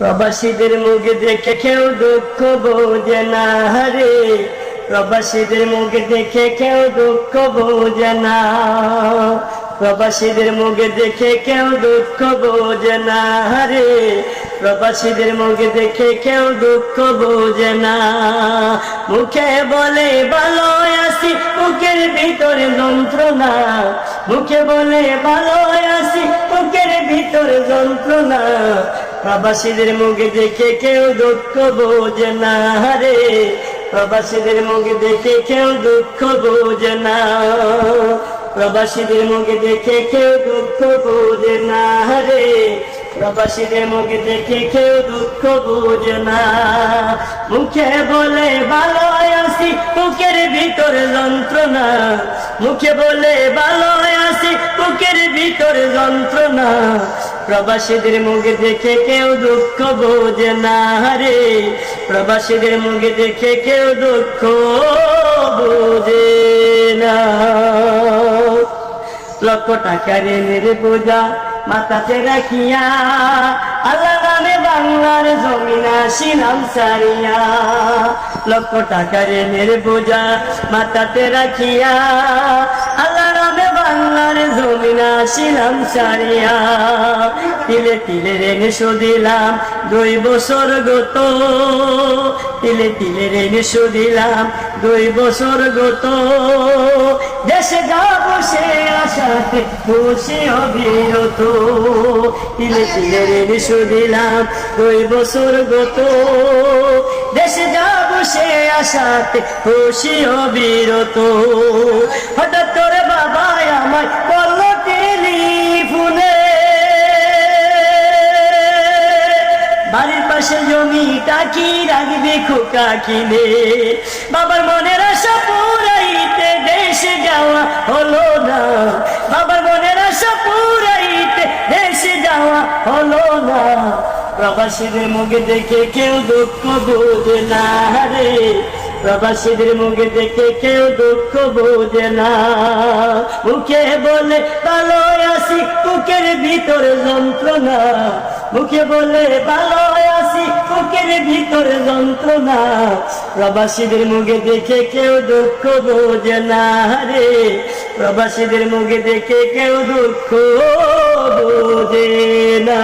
প্রবাসীদের মুখে দেখে কেউ দুঃখ বোঝে না রে প্রবাসীদের মুখে দেখে কেউ দুঃখ বোঝে না। প্রবাসীদের মুখে দেখে কেউ দুঃখ বোঝে না রে প্রবাসীদের মুখে দেখে কেউ দুঃখ বোঝে না। মুখে বলে ভালো আছি মুখের ভিতরে যন্ত্রণা। মুখে বলে ভালো আছি মুখের ভিতরে যন্ত্রণা। প্রবাসীদের মুখে দেখে কেউ দুঃখ বোঝে না রে। প্রবাসীদের মুখে দেখে কেউ দুঃখ বোঝে না। প্রবাসীদের মুখে দেখে কেউ দুঃখ বোঝে না রে। প্রবাসীদের মুখে দেখে কেউ দুঃখ বোঝে না। মুখে বলে ভালো আছি মুখের ভিতরে যন্ত্রণা। মুখে বলে ভালো আছি মুখের ভিতরে যন্ত্রণা। প্রবাসীদের মুখে দেখে কেউ দুঃখ বোঝে না রে। প্রবাসীদের মুখে দেখে কেউ দুঃখ বোঝে না। লক্ষ টাকা ঋণের বোঝা মাথাতে রাখিয়া আল্লাহ নামে বাংলার জমিন আসিলাম সারিয়া লক্ষ টাকা ঋণের বোঝা মাথাতে রাখিয়া আল্লাহ তিলে তিলে রেনে শুধিলাম দুই বছর গত। তিলে তিলে দুই বছর গত। দেশে যাব সে আশাতে খুশি অবিরত। তিলে তিলে দুই বছর গত। দেশে খুশি অবিরত। হঠাৎ বাড়ির পাশে জমিটা কি রাখবে খোকা কিনে? বাবার মনের আশা পুরাইতে দেশে যাওয়া হলো না। বাবার মনের আশা পুরাইতে দেশে যাওয়া হলো না। প্রবাসীদের মুখে দেখে কেউ দুঃখ বোঝে না রে। প্রবাসীদের মুখে দেখে কেউ দুঃখ বোঝে না। মুখে বলে ভালো আসি বুকের ভিতরে যন্ত্রণা। মুখে বলে ভালো আছি, বুকের ভিতরে যন্ত্রণা। প্রবাসীদের মুখে দেখে কেউ দুঃখ বোঝে না রে। প্রবাসীদের মুখে দেখে কেউ দুঃখ বোঝে না।